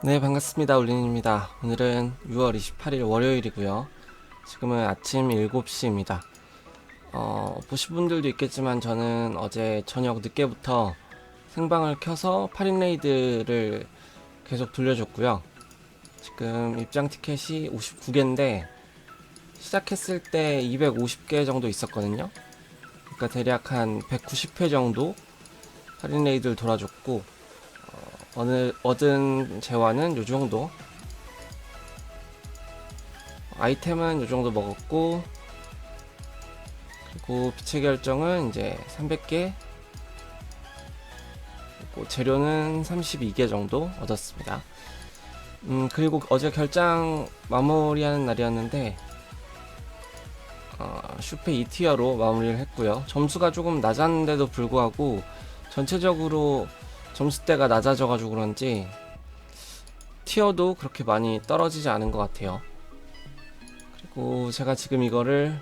네, 반갑습니다. 올린입니다. 오늘은 6월 28일 월요일이고요. 지금은 아침 7시입니다. 어, 보신 분들도 있겠지만 저는 어제 저녁 늦게부터 생방을 켜서 8인 레이드를 계속 돌려줬고요. 지금 입장 티켓이 59개인데 시작했을 때 250개 정도 있었거든요. 그러니까 대략 한 190회 정도 8인 레이드를 돌아줬고 어느 얻은 재화는 요 정도. 아이템은 요 정도 먹었고 그리고 빛의 결정은 이제 300개. 그리고 재료는 32개 정도 얻었습니다. 음 그리고 어제 결장 마무리하는 날이었는데 어, 슈페 2티어로 마무리를 했고요. 점수가 조금 낮았는데도 불구하고 전체적으로 점수대가 낮아져가지고 그런지 티어도 그렇게 많이 떨어지지 않은 것 같아요. 그리고 제가 지금 이거를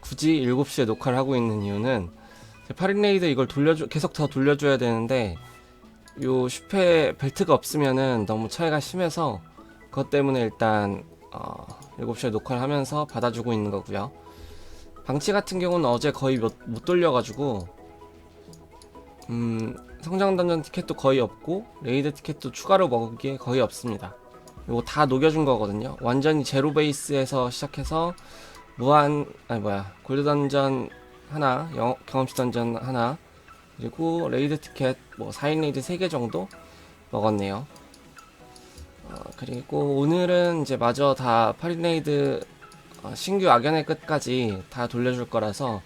굳이 7시에 녹화를 하고 있는 이유는 파린레이드 이걸 돌려줘 계속 더 돌려줘야 되는데 요 슈페 벨트가 없으면은 너무 차이가 심해서 그것 때문에 일단 어, 7시에 녹화를 하면서 받아주고 있는 거고요. 방치 같은 경우는 어제 거의 못, 못 돌려가지고 음, 성장 던전 티켓도 거의 없고 레이드 티켓도 추가로 먹기에 거의 없습니다. 이거 다 녹여준 거거든요. 완전히 제로 베이스에서 시작해서 무한 아니 뭐야 골드 던전 하나, 영, 경험치 던전 하나, 그리고 레이드 티켓 뭐 4인 레이드 3개 정도 먹었네요. 어, 그리고 오늘은 이제 마저 다 8인 레이드 어, 신규 악연의 끝까지 다 돌려줄 거라서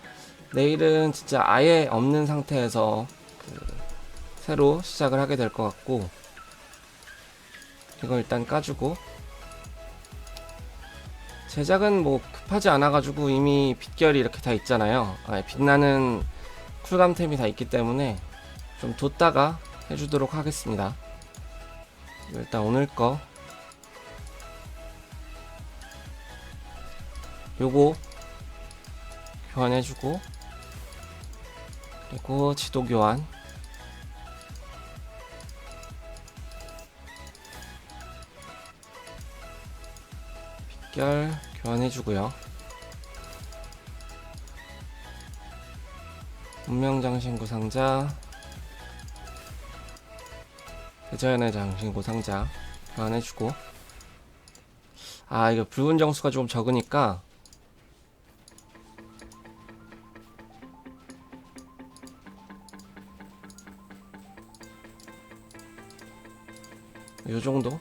내일은 진짜 아예 없는 상태에서 그 새로 시작을 하게 될 것 같고 이거 일단 까주고 제작은 뭐 급하지 않아 가지고 이미 빛결이 이렇게 다 있잖아요. 아, 빛나는 쿨감템이 다 있기 때문에 좀 뒀다가 해주도록 하겠습니다. 일단 오늘 거. 요거 교환해주고 그리고 지도 교환 빗결 교환해주고요. 운명장신구 상자 대자연의 장신구 상자 교환해주고. 아 이거 붉은 정수가 조금 적으니까 요 정도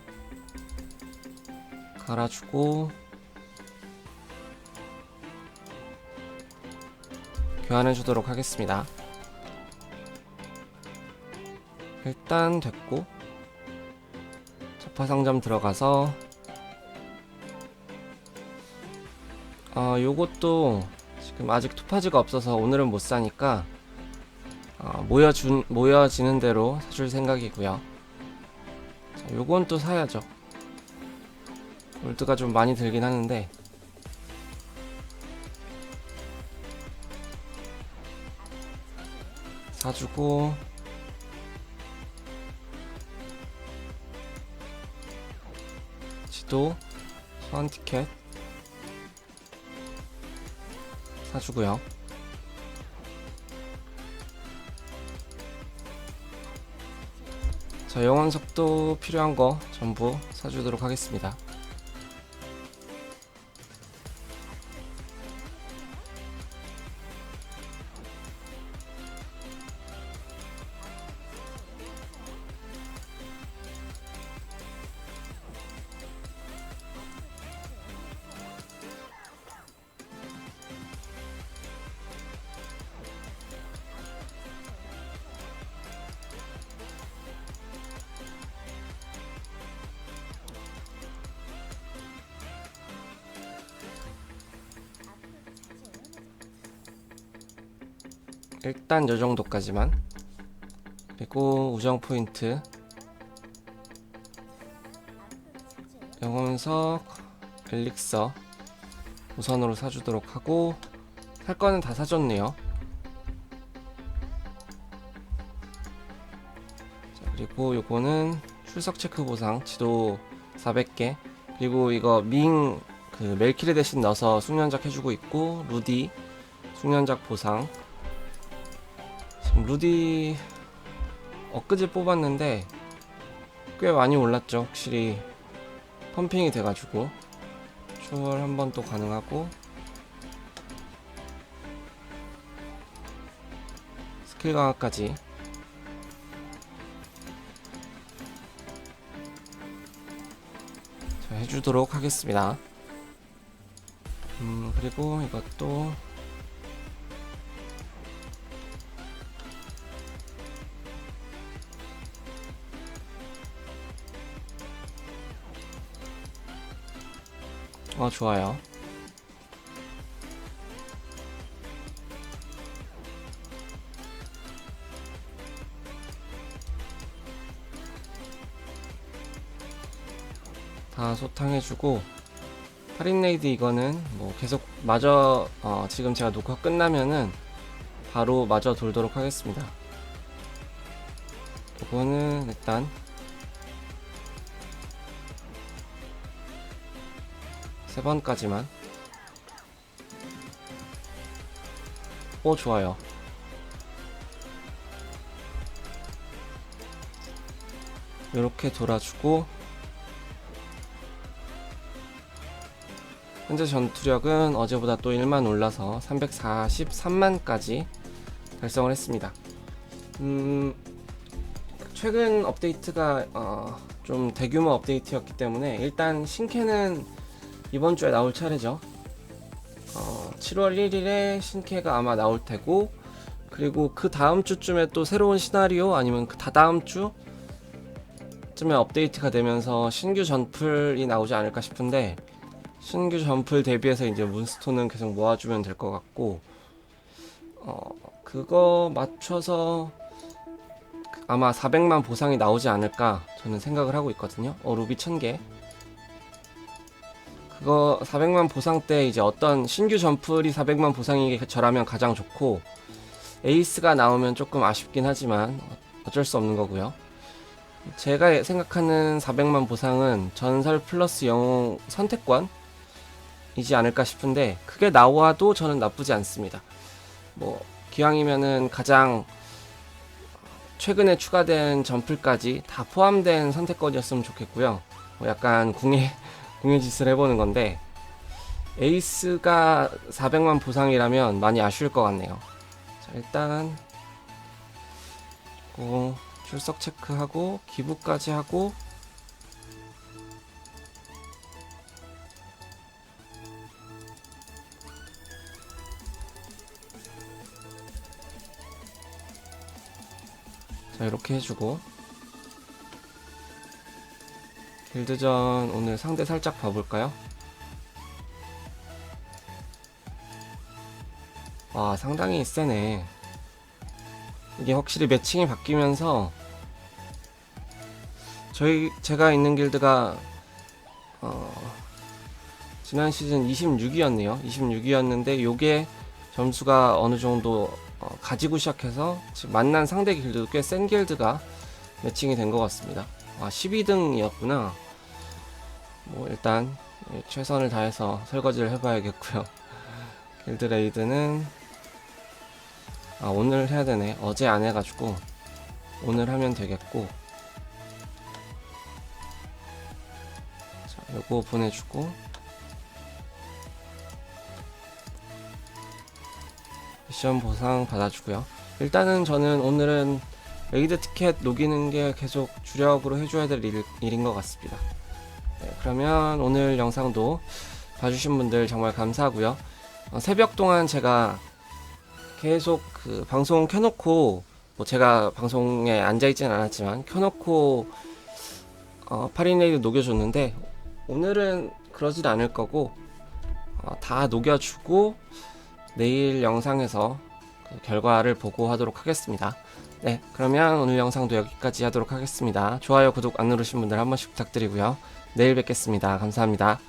갈아주고 교환해 주도록 하겠습니다. 일단 됐고 접화상점 들어가서 어 요것도 지금 아직 투파지가 없어서 오늘은 못 사니까 어, 모여준 모여지는 대로 사줄 생각이고요. 자, 요건 또 사야죠. 골드가 좀 많이 들긴 하는데 사주고. 지도 소환 티켓. 사주고요. 자 영원 속도 필요한 거 전부 사주도록 하겠습니다 일단 요 정도까지만. 그리고 우정 포인트. 영혼석 엘릭서 우선으로 사주도록 하고 살 거는 다 사줬네요. 자, 그리고 요거는 출석 체크 보상 지도 400개. 그리고 이거 밍 그 멜키르 대신 넣어서 숙련작 해주고 있고 루디 숙련작 보상 루디 엊그제 뽑았는데 꽤 많이 올랐죠 확실히 펌핑이 돼가지고 추월 한 번 또 가능하고 스킬 강화까지 자, 해주도록 하겠습니다. 음, 그리고 이것도 어, 좋아요. 다 소탕해주고 파린레이드 이거는 뭐 계속 마저 어, 지금 제가 녹화 끝나면은 바로 마저 돌도록 하겠습니다. 이거는 일단 세 번까지만. 오 좋아요. 이렇게 돌아주고 현재 전투력은 어제보다 또 1만 올라서 343만까지 달성을 했습니다. 음, 최근 업데이트가 어, 좀 대규모 업데이트였기 때문에 일단 신캐는 이번 주에 나올 차례죠. 어, 7월 1일에 신캐가 아마 나올 테고 그리고 그 다음 주쯤에 또 새로운 시나리오 아니면 그 다다음 주쯤에 업데이트가 되면서 신규 전풀이 나오지 않을까 싶은데 신규 전풀 대비해서 이제 문스톤은 계속 모아주면 될 것 같고 어 그거 맞춰서 아마 400만 보상이 나오지 않을까 저는 생각을 하고 있거든요. 어 루비 1000개 그거 400만 보상 때 이제 어떤 신규 점플이 400만 보상이 저라면 가장 좋고 에이스가 나오면 조금 아쉽긴 하지만 어쩔 수 없는 거고요. 제가 생각하는 400만 보상은 전설 플러스 영웅 선택권 이지 않을까 싶은데 그게 나와도 저는 나쁘지 않습니다. 뭐 기왕이면은 가장 최근에 추가된 점플까지 다 포함된 선택권이었으면 좋겠고요. 뭐 약간 궁예 궁예 짓을 해보는 건데 에이스가 400만 보상이라면 많이 아쉬울 것 같네요. 자 일단 고 출석 체크하고 기부까지 하고 자 이렇게 해주고 길드전 오늘 상대 살짝 봐볼까요? 와 상당히 세네 이게 확실히 매칭이 바뀌면서 저희 제가 있는 길드가 어, 지난 시즌 26위였네요 26위였는데 요게 점수가 어느 정도 어, 가지고 시작해서 지금 만난 상대 길드도 꽤 센 길드가 매칭이 된 것 같습니다. 아 12등이었구나. 뭐 일단 예, 최선을 다해서 설거지를 해봐야겠고요. 길드 레이드는 아 오늘 해야 되네. 어제 안 해가지고 오늘 하면 되겠고. 자 요거 보내주고. 미션 보상 받아주고요. 일단은 저는 오늘은 레이드 티켓 녹이는 게 계속 주력으로 해줘야 될 일, 일인 것 같습니다. 네, 그러면 오늘 영상도 봐주신 분들 정말 감사하고요. 어, 새벽 동안 제가 계속 그 방송 켜놓고 뭐 제가 방송에 앉아있진 않았지만 켜놓고 어, 파리네이드 녹여줬는데 오늘은 그러질 않을 거고 어, 다 녹여주고 내일 영상에서 그 결과를 보고 하도록 하겠습니다. 네, 그러면 오늘 영상도 여기까지 하도록 하겠습니다. 좋아요, 구독 안 누르신 분들 한 번씩 부탁드리고요. 내일 뵙겠습니다. 감사합니다.